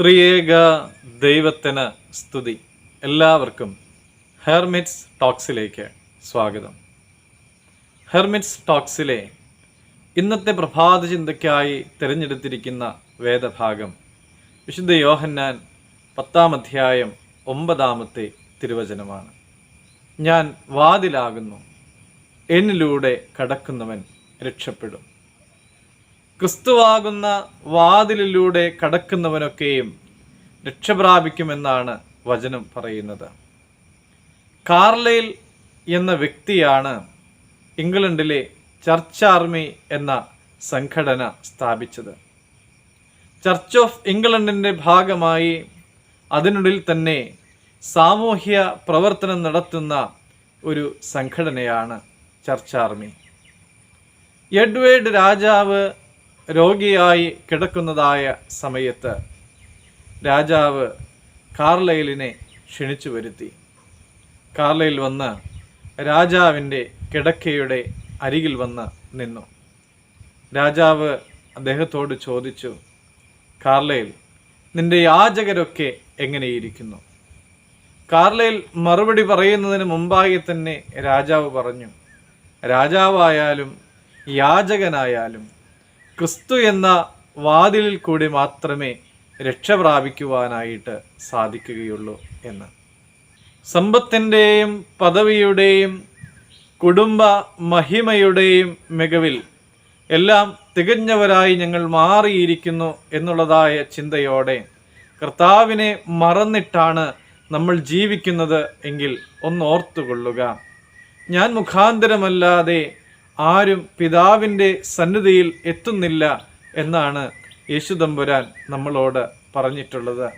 ത്രിയേക ദൈവത്തിന് സ്തുതി. എല്ലാവർക്കും ഹെർമിറ്റ്സ് ടോക്സിലേക്ക് സ്വാഗതം. ഹെർമിറ്റ്സ് ടോക്സിലെ ഇന്നത്തെ പ്രഭാത ചിന്തയ്ക്കായി തിരഞ്ഞെടുത്തിരിക്കുന്ന വേദഭാഗം വിശുദ്ധ യോഹന്നാൻ പത്താം അധ്യായം ഒമ്പതാമത്തെ തിരുവചനമാണ്. ഞാൻ വാതിലാകുന്നു എന്നിലൂടെ കടക്കുന്നവൻ രക്ഷപ്പെടും. ക്രിസ്തുവാകുന്ന വാതിലിലൂടെ കടക്കുന്നവനൊക്കെയും രക്ഷപ്രാപിക്കുമെന്നാണ് വചനം പറയുന്നത്. കാർലയിൽ എന്ന വ്യക്തിയാണ് ഇംഗ്ലണ്ടിലെ ചർച്ച് ആർമി എന്ന സംഘടന സ്ഥാപിച്ചത്. ചർച്ച് ഓഫ് ഇംഗ്ലണ്ടിന്റെ ഭാഗമായി അതിനുള്ളിൽ തന്നെ സാമൂഹ്യ പ്രവർത്തനം നടത്തുന്ന ഒരു സംഘടനയാണ് ചർച്ച് ആർമി. എഡ്വേർഡ് രാജാവ് രോഗിയായി കിടക്കുന്നതായ സമയത്ത് രാജാവ് കാർലൈലിനെ ക്ഷണിച്ചു വരുത്തി. കാർലൈൽ വന്ന് രാജാവിന്റെ കിടക്കയുടെ അരികിൽ വന്ന് നിന്നു. രാജാവ് അദ്ദേഹത്തോട് ചോദിച്ചു കാർലൈൽ നിന്റെ യാചകരൊക്കെ എങ്ങനെയിരിക്കുന്നു? കാർലൈൽ മറുപടി പറയുന്നതിന് മുമ്പായി തന്നെ രാജാവ് പറഞ്ഞു രാജാവായാലും യാചകനായാലും ക്രിസ്തു എന്ന വാതിലിൽ കൂടി മാത്രമേ രക്ഷ പ്രാപിക്കുവാനായിട്ട് സാധിക്കുകയുള്ളൂ എന്ന്. സമ്പത്തിന്റെയും പദവിയുടെയും കുടുംബ മഹിമയുടെയും മികവിൽ എല്ലാം തികഞ്ഞവരായി ഞങ്ങൾ മാറിയിരിക്കുന്നു എന്നുള്ളതായ ചിന്തയോടെ കർത്താവിനെ മറന്നിട്ടാണ് നമ്മൾ ജീവിക്കുന്നത് എങ്കിൽ ഒന്നോർത്തുകൊള്ളുക. ഞാൻ മുഖാന്തരമല്ലാതെ ആരും പിതാവിന്റെ സന്നിധിയിൽ എത്തുന്നില്ല എന്നാണ് യേശുദമ്പുരാൻ നമ്മളോട് പറഞ്ഞിട്ടുള്ളത്.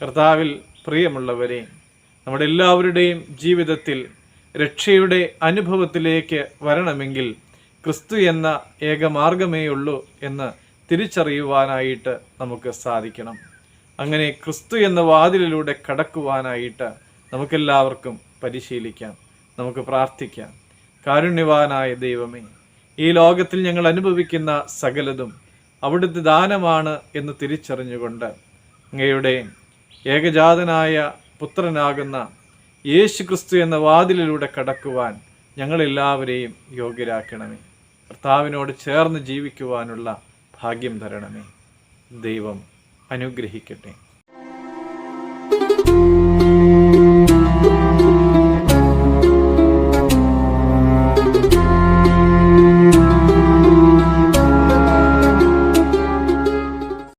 കർത്താവിൽ പ്രിയമുള്ളവരെ നമ്മുടെ എല്ലാവരുടെയും ജീവിതത്തിൽ രക്ഷയുടെ അനുഭവത്തിലേക്ക് വരണമെങ്കിൽ ക്രിസ്തു എന്ന ഏകമാർഗമേ ഉള്ളൂ എന്ന് തിരിച്ചറിയുവാനായിട്ട് നമുക്ക് സാധിക്കണം. അങ്ങനെ ക്രിസ്തു എന്ന വാതിലിലൂടെ കടക്കുവാനായിട്ട് നമുക്കെല്ലാവർക്കും പരിശീലിക്കാം നമുക്ക് പ്രാർത്ഥിക്കാം. കാരുണ്യവാനായ ദൈവമേ ഈ ലോകത്തിൽ ഞങ്ങൾ അനുഭവിക്കുന്ന സകലതും അവിടുത്തെ ദാനമാണ് എന്ന് തിരിച്ചറിഞ്ഞുകൊണ്ട് അങ്ങയുടെ ഏകജാതനായ പുത്രനാകുന്ന യേശു ക്രിസ്തു എന്ന വാതിലിലൂടെ കടക്കുവാൻ ഞങ്ങളെല്ലാവരെയും യോഗ്യരാക്കണമേ. കർത്താവിനോട് ചേർന്ന് ജീവിക്കുവാനുള്ള ഭാഗ്യം തരണമേ. ദൈവം അനുഗ്രഹിക്കട്ടെ.